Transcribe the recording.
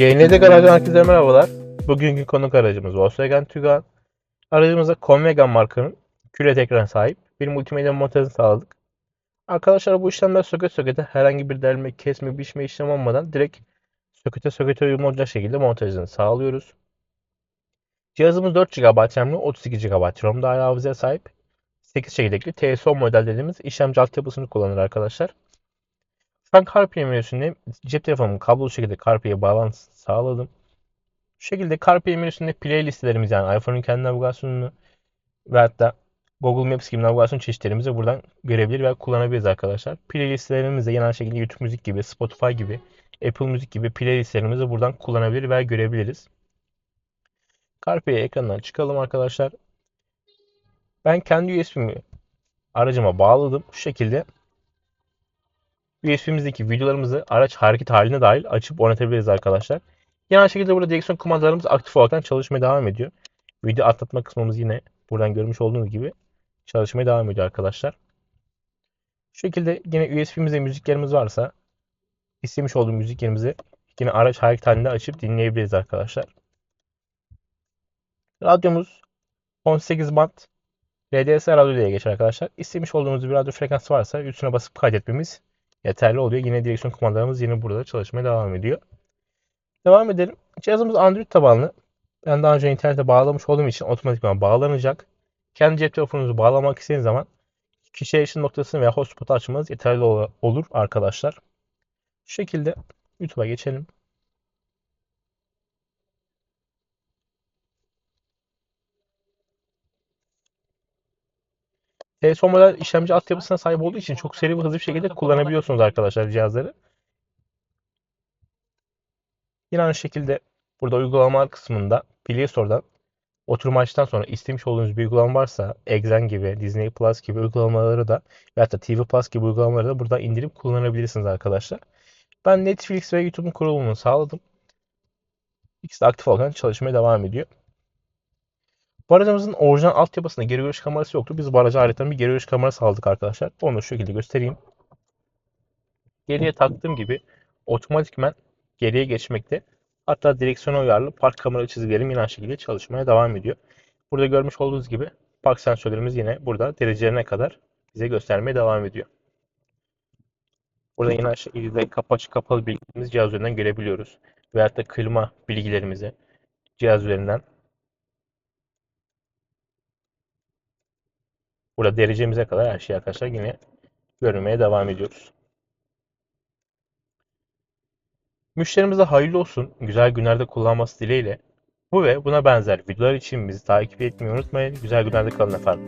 TD Garaj'dan herkese merhabalar. Bugünkü konuk aracımız Volkswagen Tiguan. Aracımıza Convegan markanın küret ekran sahip bir multimedya montajını sağladık. Arkadaşlar bu işlemler söket sökete herhangi bir delme, kesme, biçme işlem olmadan direkt sökete sökete uyumlu olacak şekilde montajını sağlıyoruz. Cihazımız 4 GB RAM'li 32 GB ROM dahil hafızaya sahip. 8 çekirdekli TSO model dediğimiz işlemci altyapısını kullanır arkadaşlar. Şu an CarPlay cep telefonumun kablolu şekilde CarPlay'e bağlantı sağladım. Şu şekilde CarPlay menüsünde playlistelerimiz yani iPhone'un kendi navigasyonunu ve hatta Google Maps gibi navigasyon çeşitlerimizi buradan görebilir ve kullanabiliriz arkadaşlar. Playlistlerimizde genel şekilde YouTube müzik gibi, Spotify gibi, Apple Müzik gibi playlistlerimizi buradan kullanabilir ve görebiliriz. CarPlay ekranından çıkalım arkadaşlar. Ben kendi USB'mi aracıma bağladım. Şu şekilde USB'mizdeki videolarımızı araç hareket haline dahil açıp oynatabiliriz arkadaşlar. Genel şekilde burada direksiyon kumandalarımız aktif olarak çalışmaya devam ediyor. Video atlatma kısmımız yine buradan görmüş olduğunuz gibi çalışmaya devam ediyor arkadaşlar. Şu şekilde yine USB'mizde müziklerimiz varsa istemiş olduğum müziklerimizi yine araç hareket halinde açıp dinleyebiliriz arkadaşlar. Radyomuz 18 band RDS radyo diye geçer arkadaşlar. İstemiş olduğumuz bir radyo frekansı varsa üstüne basıp kaydetmemiz yeterli oluyor. Yine direksiyon kumandalarımız yine burada çalışmaya devam ediyor. Devam edelim. Cihazımız Android tabanlı. Ben daha önce internete bağlamış olduğum için otomatikman bağlanacak. Kendi cep telefonunuzu bağlamak istediğiniz zaman kişi erişim noktasını veya hotspot'u açmanız yeterli olur arkadaşlar. Şu şekilde YouTube'a geçelim. TSO model işlemci altyapısına sahip olduğu için çok seri ve hızlı bir şekilde kullanabiliyorsunuz arkadaşlar cihazları. Yine aynı şekilde burada uygulamalar kısmında Play Store'dan oturum açtıktan sonra istemiş olduğunuz bir uygulama varsa Exen gibi, Disney Plus gibi uygulamaları da veya da TV Plus gibi uygulamaları da buradan indirip kullanabilirsiniz arkadaşlar. Ben Netflix ve YouTube'un kurulumunu sağladım. İkisi de aktif olarak çalışmaya devam ediyor. Bu aracımızın orijinal altyapısında geri görüş kamerası yoktu. Biz bu araca ayrıca bir geri görüş kamerası aldık arkadaşlar. Onu şu şekilde göstereyim. Geriye taktığım gibi otomatikmen geriye geçmekte. Hatta direksiyona uyarlı park kamera çizgilerim yine aynı şekilde çalışmaya devam ediyor. Burada görmüş olduğunuz gibi park sensörlerimiz yine burada derecelerine kadar bize göstermeye devam ediyor. Burada yine aynı şekilde kapı açık kapalı bilgilerimizi cihaz üzerinden görebiliyoruz. Veyahut da klima bilgilerimizi cihaz üzerinden Burada derecemize kadar her şeyi arkadaşlar yine görmeye devam ediyoruz. Müşterimize hayırlı olsun, güzel günlerde kullanması dileğiyle. Bu ve buna benzer videolar için bizi takip etmeyi unutmayın. Güzel günlerde kalın efendim.